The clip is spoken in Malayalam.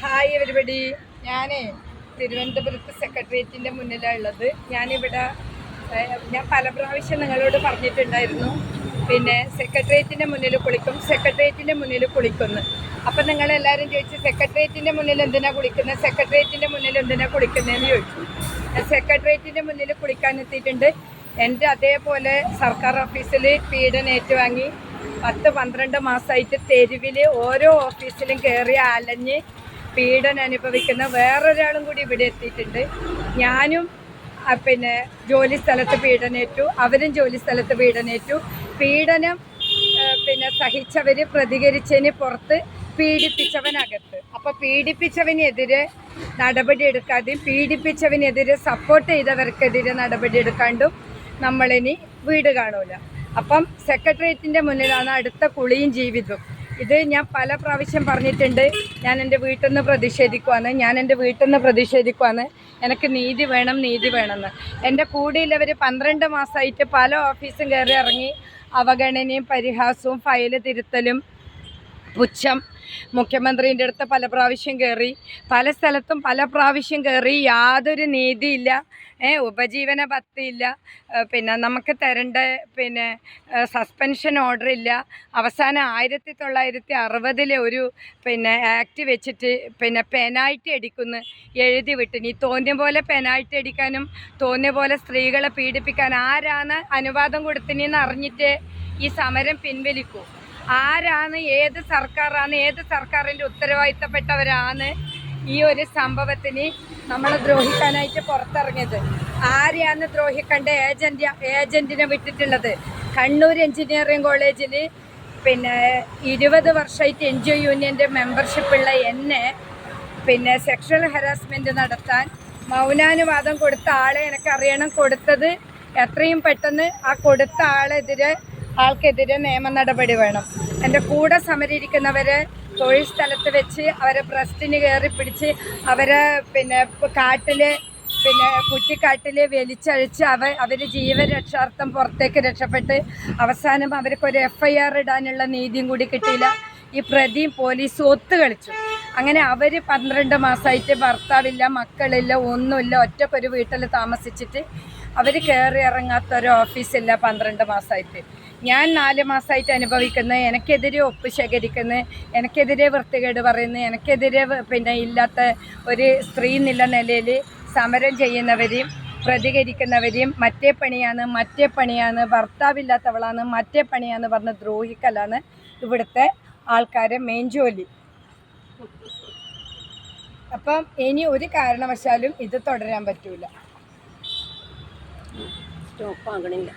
ഹായ് എവരിബഡി ഞാനേ തിരുവനന്തപുരത്ത് സെക്രട്ടേറിയറ്റിന്റെ മുന്നിലാണ് ഉള്ളത്. ഞാനിവിടെ ഞാൻ പല പ്രാവശ്യം നിങ്ങളോട് പറഞ്ഞിട്ടുണ്ടായിരുന്നു. പിന്നെ സെക്രട്ടേറിയറ്റിന്റെ മുന്നിൽ കുളിക്കും സെക്രട്ടേറിയറ്റിന്റെ മുന്നിൽ കുളിക്കുന്നു. അപ്പം നിങ്ങളെല്ലാവരും ചോദിച്ചു സെക്രട്ടേറിയറ്റിന്റെ മുന്നിൽ എന്തിനാ കുളിക്കുന്നത് സെക്രട്ടേറിയറ്റിന്റെ മുന്നിൽ എന്തിനാ കുളിക്കുന്നതെന്ന് ചോദിച്ചു. സെക്രട്ടേറിയറ്റിന്റെ മുന്നിൽ കുളിക്കാൻ എത്തിയിട്ടുണ്ട്. എന്റെ അതേപോലെ സർക്കാർ ഓഫീസിൽ പീഡനം ഏറ്റുവാങ്ങി. പത്ത് പന്ത്രണ്ട് മാസമായിട്ട് തെരുവിൽ ഓരോ ഓഫീസിലും കയറി അലഞ്ഞ് പീഡനം അനുഭവിക്കുന്ന വേറൊരാളും കൂടി ഇവിടെ എത്തിയിട്ടുണ്ട്. ഞാനും പിന്നെ ജോലി സ്ഥലത്ത് പീഡനേറ്റു അവരും ജോലി സ്ഥലത്ത് പീഡനേറ്റു. പീഡനം പിന്നെ സഹിച്ചവർ പ്രതികരിച്ചതിന് പുറത്ത് പീഡിപ്പിച്ചവനകത്ത്. അപ്പോൾ പീഡിപ്പിച്ചവനെതിരെ നടപടി എടുക്കാതെയും പീഡിപ്പിച്ചവനെതിരെ സപ്പോർട്ട് ചെയ്തവർക്കെതിരെ നടപടി എടുക്കാണ്ടും നമ്മളിനി വീട് കാണൂല. അപ്പം സെക്രട്ടേറിയറ്റിന്റെ മുന്നിലാണ് അടുത്ത കുളിയും ജീവിതവും. ഇത് ഞാൻ പല പ്രാവശ്യം പറഞ്ഞിട്ടുണ്ട് ഞാൻ എന്റെ വീട്ടിൽ നിന്ന് പ്രതിഷേധിക്കുവാണ് ഞാൻ എന്റെ വീട്ടിൽ നിന്ന് പ്രതിഷേധിക്കുവാണ് എനിക്ക് നീതി വേണം നീതി വേണമെന്ന്. എന്റെ കൂടെയുള്ളവർ പന്ത്രണ്ട് മാസമായിട്ട് പല ഓഫീസും കയറി ഇറങ്ങി അവഗണനയും പരിഹാസവും ഫയൽ തിരുത്തലും പുച്ഛം. മുഖ്യമന്ത്രിന്റെ അടുത്ത് പല പ്രാവശ്യം കയറി പല സ്ഥലത്തും പല പ്രാവശ്യം കയറി യാതൊരു നീതിയില്ല. ഉപജീവന പത്തിയില്ല പിന്നെ നമുക്ക് തരേണ്ട പിന്നെ സസ്പെൻഷൻ ഓർഡർ ഇല്ല. അവസാനം ആയിരത്തി തൊള്ളായിരത്തി അറുപതിലെ ഒരു പിന്നെ ആക്ട് വെച്ചിട്ട് പിന്നെ പെനാൽറ്റി അടിക്കുന്നു. എഴുതി വിട്ടിന് നീ തോന്നിയ പോലെ പെനാൽറ്റി അടിക്കാനും തോന്നിയ പോലെ സ്ത്രീകളെ പീഡിപ്പിക്കാൻ ആരാണ് അനുവാദം കൊടുത്തിനെന്ന് അറിഞ്ഞിട്ട് ഈ സമരം പിൻവലിക്കൂ. ആരാണ് ഏത് സർക്കാരാണ് ഏത് സർക്കാരിന്റെ ഉത്തരവാദിത്തപ്പെട്ടവരാണ് ഈ ഒരു സംഭവത്തിന് നമ്മൾ ദ്രോഹിക്കാനായിട്ട് പുറത്തിറങ്ങിയത്? ആരെയാണ് ദ്രോഹിക്കേണ്ട ഏജന്റ് ഏജന്റിനെ വിട്ടിട്ടുള്ളത്? കണ്ണൂർ എഞ്ചിനീയറിംഗ് കോളേജിൽ പിന്നെ ഇരുപത് വർഷമായിട്ട് എൻ ജി ഒ യൂണിയന്റെ മെമ്പർഷിപ്പുള്ള എന്നെ പിന്നെ സെക്ഷൽ ഹരാസ്മെന്റ് നടത്താൻ മൗനാനുവാദം കൊടുത്ത ആളെ എനിക്കറിയണം. കൊടുത്തത് എത്രയും പെട്ടെന്ന് ആ കൊടുത്ത ആളെതിരെ ആൾക്കെതിരെ നിയമ നടപടി വേണം. എന്റെ കൂടെ സമരിയിരിക്കുന്നവരെ തൊഴിൽ സ്ഥലത്ത് വെച്ച് അവരെ ബ്രസ്റ്റിന് കയറി പിടിച്ച് അവരെ പിന്നെ കാട്ടിൽ പിന്നെ കുറ്റിക്കാട്ടിൽ വലിച്ചഴിച്ച് അവ അവർ ജീവരക്ഷാർത്ഥം പുറത്തേക്ക് രക്ഷപ്പെട്ട് അവസാനം അവർക്കൊരു എഫ് ഐ ആർ ഇടാനുള്ള നീതിയും കൂടി കിട്ടിയില്ല. ഈ പ്രതിയും പോലീസും ഒത്തു കളിച്ചു അങ്ങനെ അവർ പന്ത്രണ്ട് മാസമായിട്ട് ഭർത്താവില്ല മക്കളില്ല ഒന്നുമില്ല ഒറ്റക്കൊരു വീട്ടിൽ താമസിച്ചിട്ട് അവർ കയറി ഇറങ്ങാത്ത ഒരു ഓഫീസില്ല പന്ത്രണ്ട് മാസമായിട്ട് ഞാൻ നാല് മാസമായിട്ട് അനുഭവിക്കുന്ന എനിക്കെതിരെ ഒപ്പ് ശേഖരിക്കുന്ന എനിക്കെതിരെ വൃത്തികേട് പറയുന്ന എനിക്കെതിരെ പിന്നെ ഇല്ലാത്ത ഒരു സ്ത്രീ എന്നുള്ള നിലയിൽ സമരം ചെയ്യുന്നവരെയും പ്രതികരിക്കുന്നവരെയും മറ്റേ പണിയാണ് മറ്റേ പണിയാണ് ഭർത്താവില്ലാത്തവളാണ് മറ്റേ പണിയാന്ന് പറഞ്ഞ് ദ്രോഹിക്കലാണ് ഇവിടുത്തെ ആൾക്കാരെ മെയിൻ ജോലി. അപ്പം ഇനി ഒരു കാരണവശാലും ഇത് തുടരാൻ പറ്റൂല. സ്റ്റോപ്പ് ആകണില്ല